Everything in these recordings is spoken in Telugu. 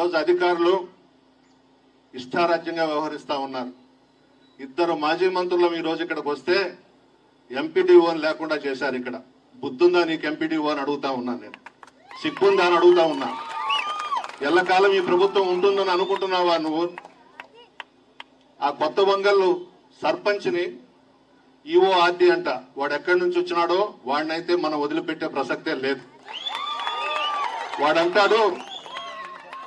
అధికారులు ఇష్టారాజ్యంగా వ్యవహరిస్తూ ఉన్నారు. ఇద్దరు మాజీ మంత్రులు ఈ రోజు ఇక్కడికి వస్తే ఎంపీడీఓని లేకుండా చేశారు ఇక్కడ. బుద్ధుందా నీకు ఎంపీడీఓ అని అడుగుతా ఉన్నాను నేను. సిగ్గుందా అని అడుగుతా ఉన్నా. ఎల్లకాలం ఈ ప్రభుత్వం ఉంటుందని అనుకుంటున్నావా నువ్వు? ఆ కొత్త వంగళ్ళు సర్పంచ్ని ఈఓ ఆర్డి అంట. వాడు ఎక్కడి నుంచి వచ్చినాడో వాడినైతే మనం వదిలిపెట్టే ప్రసక్తే లేదు. వాడంటాడు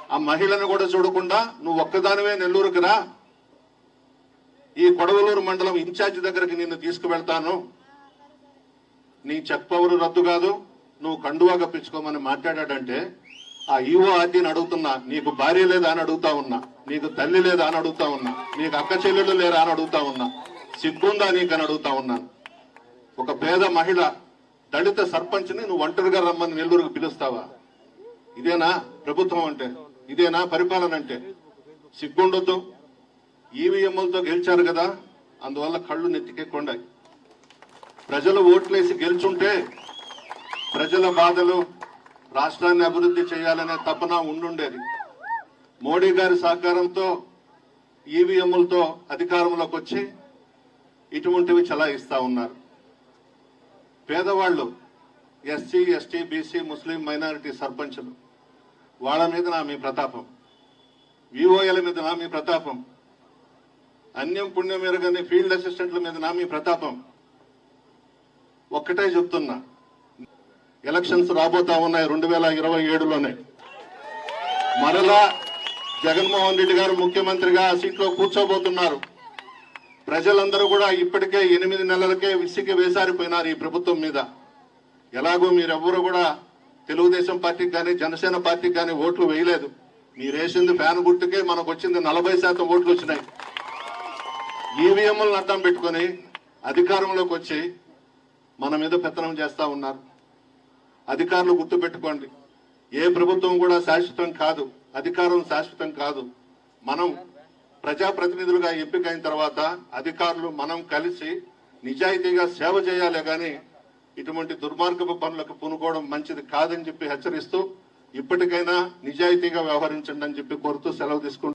ఆ మహిళను కూడా చూడకుండా నువ్వు ఒక్కదానివే నెల్లూరుకి రా. ఈ కొడవలూరు మండలం ఇన్ఛార్జ్ దగ్గరికి నిన్ను తీసుకువెళ్తాను. నీ చెక్ పవర్ రద్దు కాదు నువ్వు కండువా కప్పించుకోమని మాట్లాడాడంటే ఆ ఈవో ఆర్డీని అడుగుతున్నా నీకు భార్య లేదా అని అడుగుతా ఉన్నా నీకు తల్లి లేదా అని అడుగుతా ఉన్నా నీకు అక్క చెల్లెలు లేరా అని అడుగుతా ఉన్నా సిగ్గుందా నీకు అని అడుగుతా ఉన్నాను ఒక పేద మహిళ దళిత సర్పంచ్ని నువ్వు ఒంటరిగా రమ్మని నెల్లూరుకు పిలుస్తావా? ఇదేనా ప్రభుత్వం అంటే? ఇదేనా పరిపాలన అంటే? సిగ్గుండొద్దు. ఈవీఎంలతో గెలిచారు కదా అందువల్ల కళ్ళు నెత్తికెక్కుండాయి. ప్రజలు ఓట్లేసి గెలుచుంటే ప్రజల బాధలు రాష్ట్రాన్ని అభివృద్ధి చేయాలనే తపన ఉండుండేది. మోడీ గారి సహకారంతో ఈవీఎంలతో అధికారంలోకి వచ్చి ఇటువంటివి చలాయిస్తా ఉన్నారు. పేదవాళ్ళు ఎస్సీ ఎస్టీ బీసీ ముస్లిం మైనారిటీ సర్పంచులు. వాళ్ళ మీద నా మీ ప్రతాపం? విఓఎల మీద నా మీ ప్రతాపం? అన్యం పుణ్యం ఎరగని ఫీల్డ్ అసిస్టెంట్ల మీద నా మీ ప్రతాపం? ఒక్కటే చెప్తున్నా. ఎలక్షన్స్ రాబోతా ఉన్నాయి రెండు వేల ఇరవై ఏడులోనే. మరలా జగన్మోహన్ రెడ్డి గారు ముఖ్యమంత్రిగా ఆ సీట్లో కూర్చోబోతున్నారు. ప్రజలందరూ కూడా ఇప్పటికే ఎనిమిది నెలలకే విసిగి వేసారిపోయినారు ఈ ప్రభుత్వం మీద. ఎలాగో మీరెవ్వరూ కూడా తెలుగుదేశం పార్టీకి కానీ జనసేన పార్టీకి కానీ ఓట్లు వేయలేదు. మీరేసింది ఫ్యాన్ గుర్తుకే మనకు వచ్చింది నలభై శాతం ఓట్లు వచ్చినాయి. ఈవీఎంలను అడ్డం పెట్టుకొని అధికారంలోకి వచ్చి మన మీద పెత్తనం చేస్తా ఉన్నారు. అధికారులు గుర్తు పెట్టుకోండి. ఏ ప్రభుత్వం కూడా శాశ్వతం కాదు. అధికారం శాశ్వతం కాదు. మనం ప్రజాప్రతినిధులుగా ఎంపికైన తర్వాత అధికారులు మనం కలిసి నిజాయితీగా సేవ చేయాలి కానీ ఇటువంటి దుర్మార్గపు పనులకు పూనుకోవడం మంచిది కాదని చెప్పి హెచ్చరిస్తూ ఇప్పటికైనా నిజాయితీగా వ్యవహరించండి అని చెప్పి కోరుతూ సెలవు తీసుకుంటూ